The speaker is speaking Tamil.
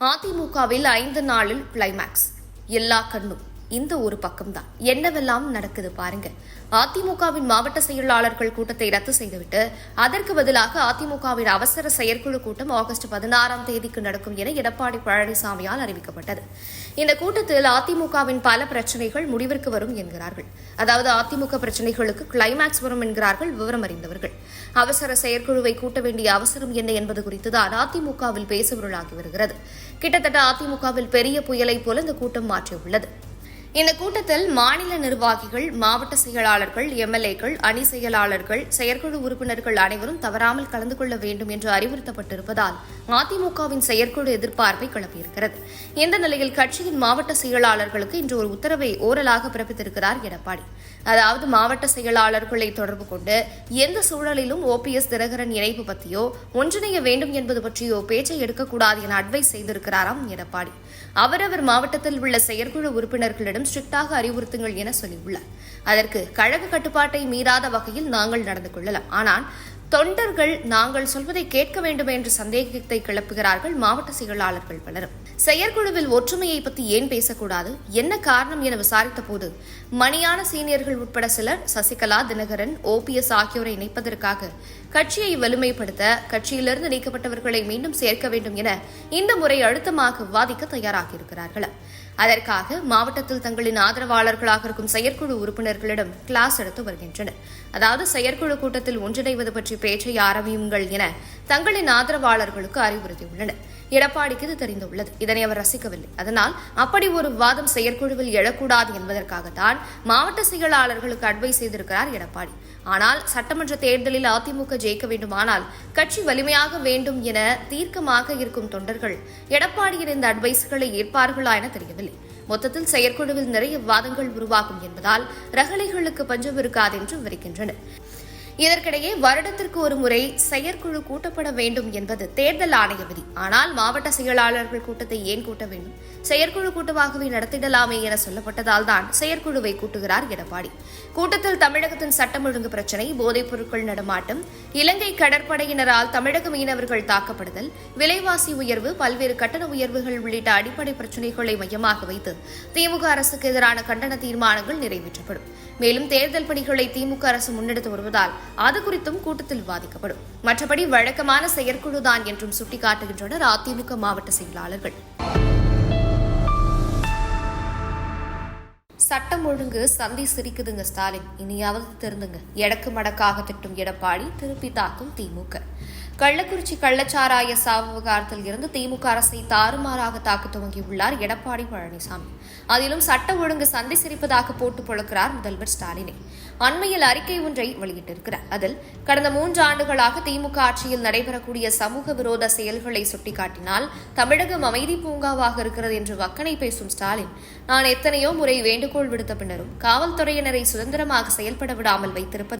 அதிமுகவில் ஐந்து நாளில் கிளைமேக்ஸ் எல்லா கண்ணும். இந்த ஒரு பக்கம்தான். என்னவெல்லாம் நடக்குது பாருங்க. அதிமுகவின் மாவட்ட செயலாளர்கள் கூட்டத்தை ரத்து செய்துவிட்டு அதற்கு பதிலாக அதிமுகவின் அவசர செயற்குழு கூட்டம் ஆகஸ்ட் பதினாறாம் தேதிக்கு நடக்கும் என எடப்பாடி பழனிசாமியால் அறிவிக்கப்பட்டது. இந்த கூட்டத்தில் அதிமுகவின் பல பிரச்சனைகள் முடிவிற்கு வரும் என்கிறார்கள். அதாவது அதிமுக பிரச்சனைகளுக்கு கிளைமேக்ஸ் வரும் என்கிறார்கள் விவரம் அறிந்தவர்கள். அவசர செயற்குழுவை கூட்ட வேண்டிய அவசரம் என்ன என்பது குறித்துதான் அதிமுகவில் பேசுபொருளாகி வருகிறது. கிட்டத்தட்ட அதிமுகவில் பெரிய புயலை போல இந்த கூட்டம் மாற்றியுள்ளது. இந்த கூட்டத்தில் மாநில நிர்வாகிகள் மாவட்ட செயலாளர்கள் எம்எல்ஏக்கள் அணி செயலாளர்கள் செயற்குழு உறுப்பினர்கள் அனைவரும் தவறாமல் கலந்து கொள்ள வேண்டும் என்று அறிவுறுத்தப்பட்டிருப்பதால் அதிமுகவின் செயற்குழு எதிர்பார்ப்பை கிளப்பியிருக்கிறது. இந்த நிலையில் கட்சியின் மாவட்ட செயலாளர்களுக்கு இன்று ஒரு உத்தரவை ஓரலாக பிறப்பித்திருக்கிறார் எடப்பாடி. அதாவது மாவட்ட செயலாளர்களை தொடர்பு கொண்டு எந்த சூழலிலும் ஓபிஎஸ் தினகரன் இணைப்பு பற்றியோ ஒன்றிணைய வேண்டும் என்பது பற்றியோ பேச்சை எடுக்கக்கூடாது என அட்வைஸ் செய்திருக்கிறாராம் எடப்பாடி. அவரவர் மாவட்டத்தில் உள்ள செயற்குழு உறுப்பினர்களிடம் ஸ்ட்ரிக்டாக அறிவுறுத்துங்கள் என சொல்லியுள்ளார். அதற்கு கழக கட்டுப்பாட்டை மீறாத வகையில் நாங்கள் நடந்து கொள்ளலாம். ஆனால் தொண்டர்கள் நாங்கள் சொல்வதை கேட்க வேண்டும் என்ற சந்தேகத்தை கிளப்புகிறார்கள் மாவட்ட செயலாளர்கள் பலரும். செயற்குழுவில் ஒற்றுமையை பற்றி ஏன் பேசக்கூடாது? என்ன காரணம் என விசாரித்த போது மணியான சீனியர்கள் உட்பட சிலர் சசிகலா தினகரன் ஓபிஎஸ் ஆகியோரை இணைப்பதற்காக கட்சியை வலிமைப்படுத்த கட்சியிலிருந்து நீக்கப்பட்டவர்களை மீண்டும் சேர்க்க வேண்டும் என இந்த முறை அழுத்தமாக விவாதிக்க தயாராகியிருக்கிறார்கள். அதற்காக மாவட்டத்தில் தங்களின் ஆதரவாளர்களாக இருக்கும் செயற்குழு உறுப்பினர்களிடம் கிளாஸ் எடுத்து வருகின்றனர். அதாவது செயற்குழு கூட்டத்தில் ஒன்றிணைவது பற்றி பேச்சை ஆரம்பியுங்கள் என தங்களின் ஆதரவாளர்களுக்கு அறிவுறுத்தியுள்ளனர். எடப்பாடிக்கு இது தெரிந்துள்ளது. இதனை அவர் ரசிக்கவில்லை. அதனால் அப்படி ஒரு விவாதம் செயற்குழுவில் எழக்கூடாது என்பதற்காகத்தான் மாவட்ட செயலாளர்களுக்கு அட்வைஸ் செய்திருக்கிறார் எடப்பாடி. ஆனால் சட்டமன்ற தேர்தலில் அதிமுக ஜெயிக்க வேண்டுமானால் கட்சி வலிமையாக வேண்டும் என தீர்க்கமாக இருக்கும் தொண்டர்கள் எடப்பாடியின் இந்த அட்வைஸ்களை ஏற்பார்களா என தெரியவில்லை. மொத்தத்தில் செயற்குழுவில் நிறைய விவாதங்கள் உருவாகும் என்பதால் ரகளைகளுக்கு பஞ்சம் இருக்காது என்று விவரிக்கின்றனர். இதற்கிடையே வருடத்திற்கு ஒரு முறை செயற்குழு கூட்டப்பட வேண்டும் என்பது தேர்தல் ஆணைய விதி. ஆனால் மாவட்ட செயலாளர்கள் கூட்டத்தை ஏன் கூட்ட வேண்டும்? செயற்குழு கூட்டமாகவே நடத்திடலாமே என சொல்லப்பட்டதால் தான் செயற்குழுவை கூட்டுகிறார் எடப்பாடி. கூட்டத்தில் தமிழகத்தின் சட்டம் ஒழுங்கு பிரச்சினை போதைப் பொருட்கள் நடமாட்டம் இலங்கை கடற்படையினரால் தமிழக மீனவர்கள் தாக்கப்படுதல் விலைவாசி உயர்வு பல்வேறு கட்டண உயர்வுகள் உள்ளிட்ட அடிப்படை பிரச்சினைகளை மையமாக வைத்து திமுக அரசுக்கு எதிரான கண்டன தீர்மானங்கள் நிறைவேற்றப்படும். மேலும் தேர்தல் பணிகளை திமுக அரசு முன்னெடுத்து வருவதால் அது குறித்தும் கூட்டத்தில் விவாதிக்கப்படும். மற்றபடி வழக்கமான செயற்குழுதான் என்றும் சுட்டிக்காட்டுகின்றனர் அதிமுக மாவட்ட செயலாளர்கள். சட்டம் ஒழுங்கு சந்தி சிரிக்குதுங்க ஸ்டாலின். இனியாவது திருந்துங்க. எடக்கு மடக்காக திட்டும் எடப்பாடி திருப்பி தாக்கும் திமுக. கள்ளக்குறிச்சி கள்ளச்சாராய சாவு விவகாரத்தில் இருந்து திமுக அரசை தாறுமாறாக தாக்க துவங்கியுள்ளார் எடப்பாடி பழனிசாமி. அதிலும் சட்ட ஒழுங்கு சந்தி சிரிப்பதாக போட்டு பொழுக்கிறார் முதல்வர் ஸ்டாலினை. அண்மையில் அறிக்கை ஒன்றை வெளியிட்டிருக்கிறார். அதில் கடந்த மூன்று ஆண்டுகளாக திமுக ஆட்சியில் நடைபெறக்கூடிய சமூக விரோத செயல்களை சுட்டிக்காட்டினால் தமிழகம் அமைதி பூங்காவாக இருக்கிறது என்று வக்கனை பேசும் ஸ்டாலின் நான் எத்தனையோ முறை வேண்டுகோள் விடுத்த பின்னரும் காவல்துறையினரை சுதந்திரமாக செயல்பட விடாமல் வைத்திருப்பது